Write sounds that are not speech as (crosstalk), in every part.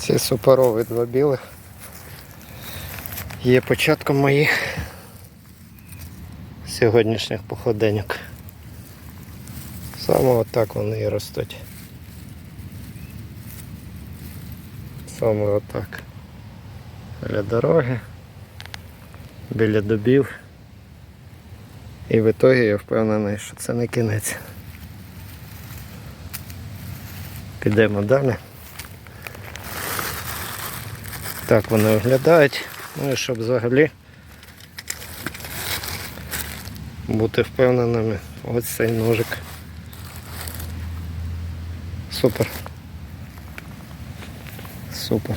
Ці суперові два білих є початком моїх сьогоднішніх походеньок. Саме отак вони і ростуть. Саме отак. Біля дороги, біля дубів. І в ітогі я впевнений, що це не кінець. Підемо далі. Так вони виглядають. Ну і щоб взагалі бути впевненими, ось цей ножик. Супер. Супер.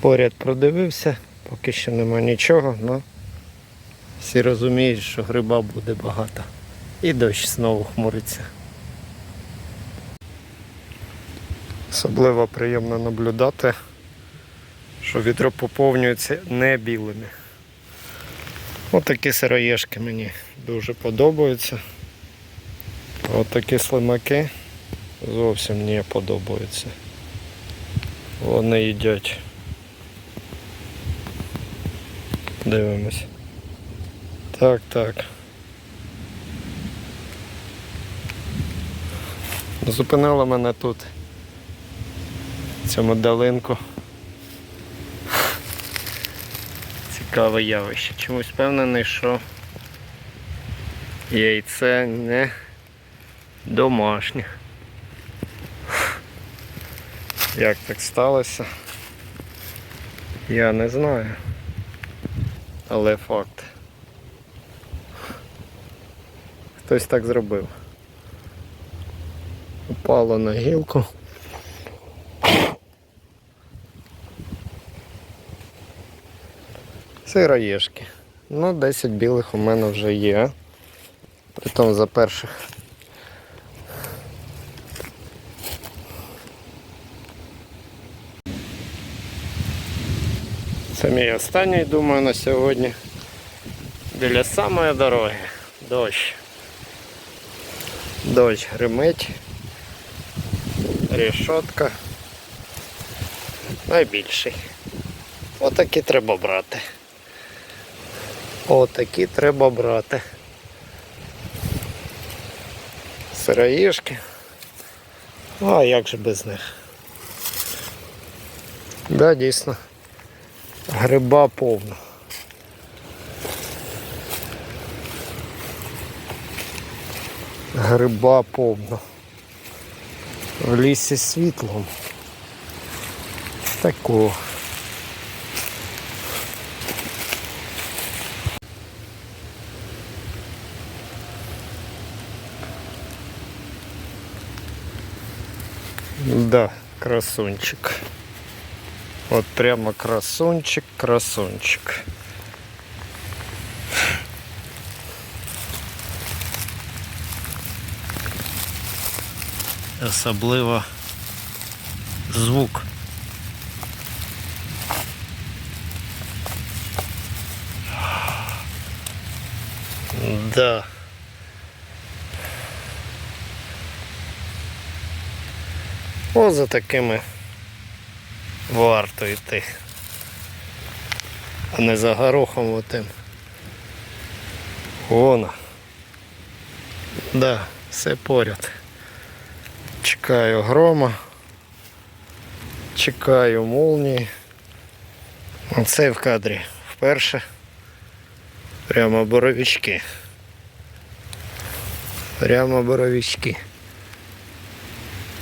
Поряд продивився, поки що нема нічого, але всі розуміють, що гриба буде багато. І дощ знову хмуриться. Особливо приємно наблюдати, що відро поповнюється не білими. Ось такі сироєшки мені дуже подобаються. Ось такі слимаки зовсім не подобаються. Вони їдять. Дивимось. Так, так. Зупинило мене тут. Цьому долинку. Цікаве явище. Чомусь впевнений, що яйце не домашнє. Як так сталося? Я не знаю. Але факт. Хтось так зробив. Упало на гілку. Сироєшки. Ну, 10 білих у мене вже є. Притом за перших. Це мій останній, думаю, на сьогодні. Біля самої дороги. Дощ. Дощ гримить. Решетка. Найбільший. Отакі треба брати. Отакі треба брати. Сироїшки. А як же без них? Да, дійсно. Гриба повно. Гриба повно. В лісі світлом. Такого. Да, красунчик. Вот прямо красунчик, красунчик. Особливо звук. Да. О, за такими варто йти. А не за горохом отим. Вона. Да, все поряд. Чекаю грома. Чекаю молнії. Оце в кадрі вперше. Прямо боровички. Прямо боровички.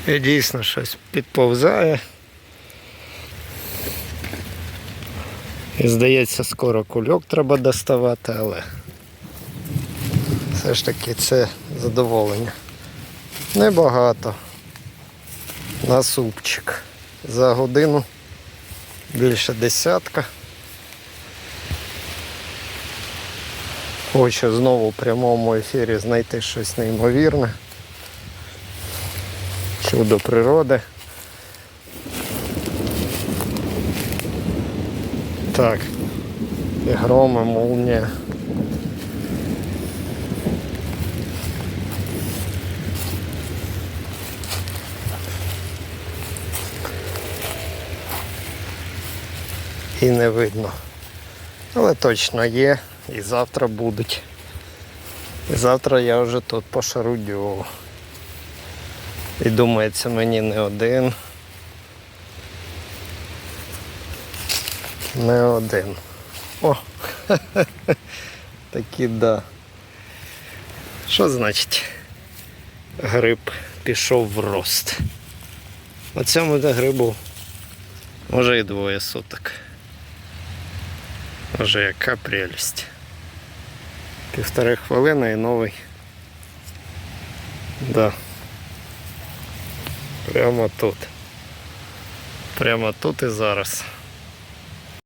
І дійсно щось підповзає. І здається, скоро кульок треба доставати, але все ж таки це задоволення. Небагато. На супчик. За годину більше десятка. Хочу знову в прямому ефірі знайти щось неймовірне. Чудо природи. Так. І громи, молнія. і не видно. Але точно є і завтра будуть. І завтра я вже тут пошарудю. І думається мені не один. Не один. О! (laughs) Такі да. Що значить? Гриб пішов в рост. На цьому грибу може і двоє суток. Може яка прелість. Півтори хвилини і новий. Да. Прямо тут. Прямо тут і зараз.